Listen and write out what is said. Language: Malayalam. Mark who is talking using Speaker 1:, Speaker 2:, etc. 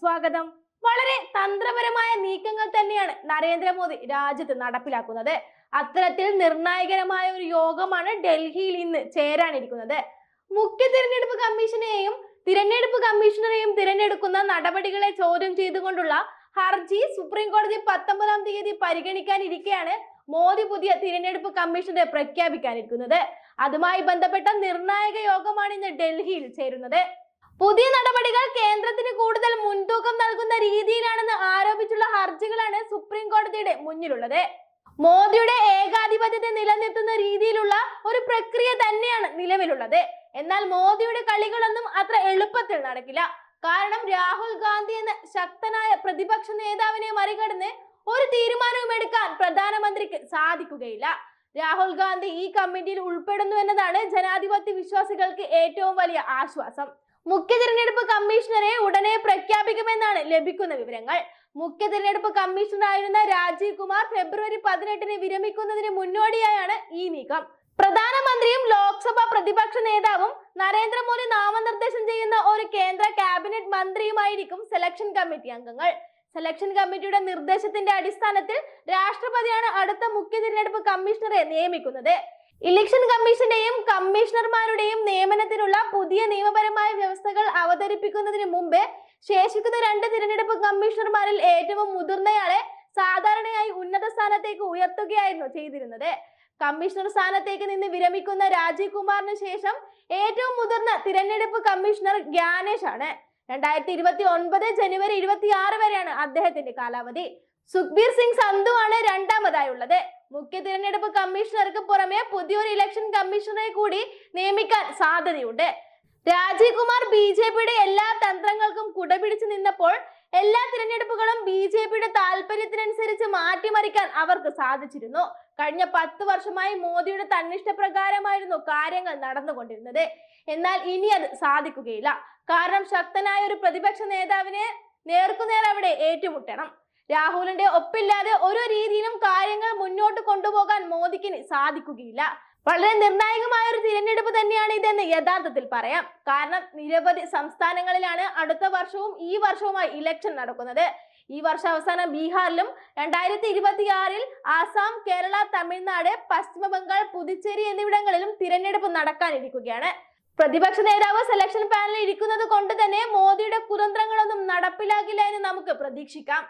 Speaker 1: സ്വാഗതം. വളരെ തന്ത്രപരമായ നീക്കങ്ങൾ തന്നെയാണ് നരേന്ദ്രമോദി രാജ്യത്ത് നടപ്പിലാക്കുന്നത്. അത്തരത്തിൽ നിർണായകരമായ ഒരു യോഗമാണ് ഡൽഹിയിൽ ഇന്ന് ചേരാനിരിക്കുന്നത്. മുഖ്യ തിരഞ്ഞെടുപ്പ് കമ്മീഷനെയും തിരഞ്ഞെടുപ്പ് കമ്മീഷണറെയും തിരഞ്ഞെടുക്കുന്ന നടപടികളെ ചോദ്യം ചെയ്തുകൊണ്ടുള്ള ഹർജി സുപ്രീം കോടതി പത്തൊമ്പതാം തീയതി പരിഗണിക്കാനിരിക്കെയാണ് മോദി പുതിയ തിരഞ്ഞെടുപ്പ് കമ്മീഷനെ പ്രഖ്യാപിക്കാനിരിക്കുന്നത്. അതുമായി ബന്ധപ്പെട്ട നിർണായക യോഗമാണ് ഇന്ന് ഡൽഹിയിൽ ചേരുന്നത്. പുതിയ നടപടികൾ കേന്ദ്രത്തിന് കൂടുതൽ മുൻതൂക്കം നൽകുന്ന രീതിയിലാണെന്ന് ആരോപിച്ചുള്ള ഹർജികളാണ് സുപ്രീം കോടതിയുടെ മുന്നിലുള്ളത്. മോദിയുടെ ഏകാധിപത്യത്തെ നിലനിർത്തുന്ന രീതിയിലുള്ള ഒരു പ്രക്രിയ തന്നെയാണ് നിലവിലുള്ളത്. എന്നാൽ മോദിയുടെ കളികളൊന്നും അത്ര എളുപ്പത്തിൽ നടക്കില്ല. കാരണം രാഹുൽ ഗാന്ധി എന്ന ശക്തനായ പ്രതിപക്ഷ നേതാവിനെ മറികടന്ന് ഒരു തീരുമാനവും എടുക്കാൻ പ്രധാനമന്ത്രിക്ക് സാധിക്കുകയില്ല. രാഹുൽ ഗാന്ധി ഈ കമ്മിറ്റിയിൽ ഉൾപ്പെടുന്നു എന്നതാണ് ജനാധിപത്യ വിശ്വാസികൾക്ക് ഏറ്റവും വലിയ ആശ്വാസം. മുഖ്യ തിരഞ്ഞെടുപ്പ് കമ്മീഷണറെ ഉടനെ പ്രഖ്യാപിക്കുമെന്നാണ് ലഭിക്കുന്ന വിവരങ്ങൾ. മുഖ്യ തിരഞ്ഞെടുപ്പ് കമ്മീഷണറായിരുന്ന രാജീവ് കുമാർ ഫെബ്രുവരി പതിനെട്ടിന് വിരമിക്കുന്നതിന് മുന്നോടിയായാണ് ഈ നീക്കം. പ്രധാനമന്ത്രിയും ലോക്സഭാ പ്രതിപക്ഷ നേതാവും നരേന്ദ്രമോദി നാമനിർദ്ദേശം ചെയ്യുന്ന ഒരു കേന്ദ്ര ക്യാബിനറ്റ് മന്ത്രിയുമായിരിക്കും സെലക്ഷൻ കമ്മിറ്റി അംഗങ്ങൾ. സെലക്ഷൻ കമ്മിറ്റിയുടെ നിർദ്ദേശത്തിന്റെ അടിസ്ഥാനത്തിൽ രാഷ്ട്രപതിയാണ് അടുത്ത മുഖ്യ തിരഞ്ഞെടുപ്പ് കമ്മീഷണറെ നിയമിക്കുന്നത്. ഇലക്ഷൻ കമ്മീഷന്റെയും കമ്മീഷണർമാരുടെയും നിയമനത്തിനുള്ള പുതിയ നിയമപരമായ വ്യവസ്ഥകൾ അവതരിപ്പിക്കുന്നതിന് മുമ്പ് ശേഷിക്കുന്ന രണ്ട് തിരഞ്ഞെടുപ്പ് കമ്മീഷണർമാരിൽ ഏറ്റവും മുതിർന്നയാളെ സാധാരണയായി ഉന്നത സ്ഥാനത്തേക്ക് ഉയർത്തുകയായിരുന്നു ചെയ്തിരുന്നത്. കമ്മീഷണർ സ്ഥാനത്തേക്ക് നിന്ന് വിരമിക്കുന്ന രാജീവ് കുമാറിന് ശേഷം ഏറ്റവും മുതിർന്ന തിരഞ്ഞെടുപ്പ് കമ്മീഷണർ ഗ്യാനേഷ് ആണ്. രണ്ടായിരത്തി ഇരുപത്തി ഒൻപത് ജനുവരി ഇരുപത്തി ആറ് വരെയാണ് അദ്ദേഹത്തിന്റെ കാലാവധി. സുഖ്ബീർ സിംഗ് സന്ധു ആണ് രണ്ടാമതായുള്ളത്. മുഖ്യ തിരഞ്ഞെടുപ്പ് കമ്മീഷണർക്ക് പുറമെ പുതിയൊരു ഇലക്ഷൻ കമ്മീഷണറെ കൂടി നിയമിക്കാൻ സാധ്യതയുണ്ട്. രാജീവ് കുമാർ ബി ജെ പിയുടെ എല്ലാ തന്ത്രങ്ങൾക്കും കുടപിടിച്ചു നിന്നപ്പോൾ എല്ലാ തിരഞ്ഞെടുപ്പുകളും ബി ജെ പിയുടെ താല്പര്യത്തിനനുസരിച്ച് മാറ്റിമറിക്കാൻ അവർക്ക് സാധിച്ചിരുന്നു. കഴിഞ്ഞ പത്ത് വർഷമായി മോദിയുടെ തന്നിഷ്ടപ്രകാരമായിരുന്നു കാര്യങ്ങൾ നടന്നുകൊണ്ടിരുന്നത്. എന്നാൽ ഇനി അത് സാധിക്കുകയില്ല. കാരണം ശക്തനായ ഒരു പ്രതിപക്ഷ നേതാവിനെ നേർക്കുനേർ അവിടെ ഏറ്റുമുട്ടണം. രാഹുലിന്റെ ഒപ്പില്ലാതെ ഒരു രീതിയിലും കാര്യങ്ങൾ മുന്നോട്ട് കൊണ്ടുപോകാൻ മോദിക്ക് സാധിക്കുകയില്ല. വളരെ നിർണായകമായ ഒരു തിരഞ്ഞെടുപ്പ് തന്നെയാണ് ഇതെന്ന് യഥാർത്ഥത്തിൽ പറയാം. കാരണം നിരവധി സംസ്ഥാനങ്ങളിലാണ് അടുത്ത വർഷവും ഈ വർഷവുമായി ഇലക്ഷൻ നടക്കുന്നത്. ഈ വർഷാവസാനം ബീഹാറിലും രണ്ടായിരത്തി ഇരുപത്തിയാറിൽ ആസാം കേരള തമിഴ്നാട് പശ്ചിമ ബംഗാൾ പുതുച്ചേരി എന്നിവിടങ്ങളിലും തിരഞ്ഞെടുപ്പ് നടക്കാനിരിക്കുകയാണ്. പ്രതിപക്ഷ നേതാവ് സെലക്ഷൻ പാനലിൽ ഇരിക്കുന്നത് കൊണ്ട് തന്നെ മോദിയുടെ കുതന്ത്രങ്ങളൊന്നും നടപ്പിലാകില്ല എന്ന് നമുക്ക് പ്രതീക്ഷിക്കാം.